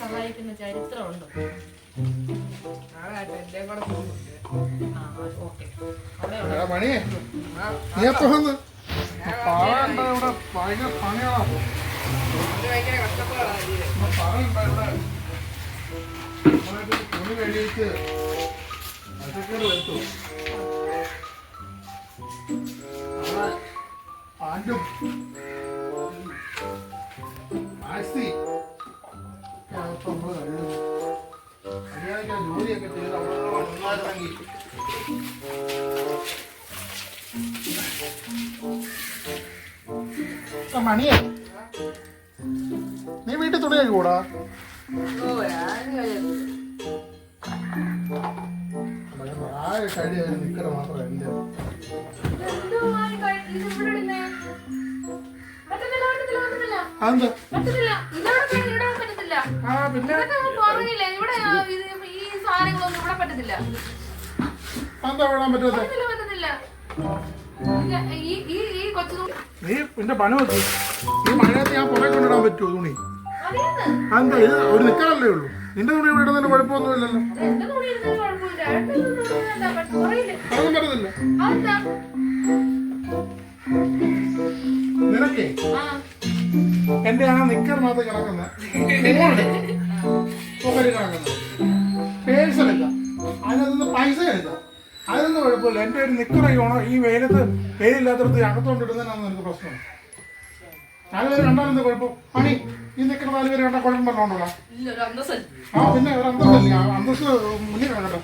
സഹായിക്കുന്ന ചരിത്രമുണ്ടോ ആ ഓക്കെ കൂടെ എടാ മണിയെ നീ എപ്പോ വന്ന്? പറയണ്ട ഇവിടെ ഭയങ്കര പണികളാ ഇപ്പൊ പറയണ്ട ഇവിടെ. തുണി കഴിയിട്ട് എടുത്തു അവിടെ പാന്റും അതൊക്കെ നമ്മൾ കഴിയുന്നു ജോലിയൊക്കെ ചെയ്ത് അവിടെ നന്നായിരുന്നെങ്കിൽ ആ, മണിയെ. നീ വീട്ടിൽ തുണി കഴിക്കൂടാ മാത്രം എന്റെ ആ പിന്നെ? ഇവിടെ ഈ സാധനങ്ങളൊന്നും ഇവിടെ പറ്റത്തില്ല. എന്താ വിടാൻ പറ്റാത്ത? നീ എന്റെ പണി നോക്കി. ഈ മഴയത്ത് ഞാൻ പുറകെ കൊണ്ടിടാൻ പറ്റുമോ തുണി? ഇത് ഒരു നിക്കാനല്ലേ ഉള്ളൂ? നിന്റെ തുണി ഇവിടെ ഇടുന്നതിന് കുഴപ്പമൊന്നുമില്ലല്ലോ. അതൊന്നും പറ്റത്തില്ല? നിനക്കേ? എന്റെ ആ കിടക്കുന്ന? പുകര് കിടക്കുന്ന. പേഴ്സ് അതിനകത്ത് പൈസ എടുക്കാം അതൊന്നും കുഴപ്പമില്ല. എന്റെ ഒരു നിക്കറയോണോ ഈ വെയിലത്ത് വെയിലില്ലാത്തടത്ത് അകത്തോണ്ടിടുന്നതിനാണ് നിനക്ക് പ്രശ്നം. നാല് പേര് കണ്ടാലെന്താ കുഴപ്പം? പണി. ഈ നിക്കറ നാല് പേര് കണ്ടാൽ കുഴപ്പം പറഞ്ഞോണ്ടോ. ആ പിന്നെ ഒരു അന്തസ്സല്ലേ? അന്തസ് മുന്നിൽ കിടക്കട്ടെ.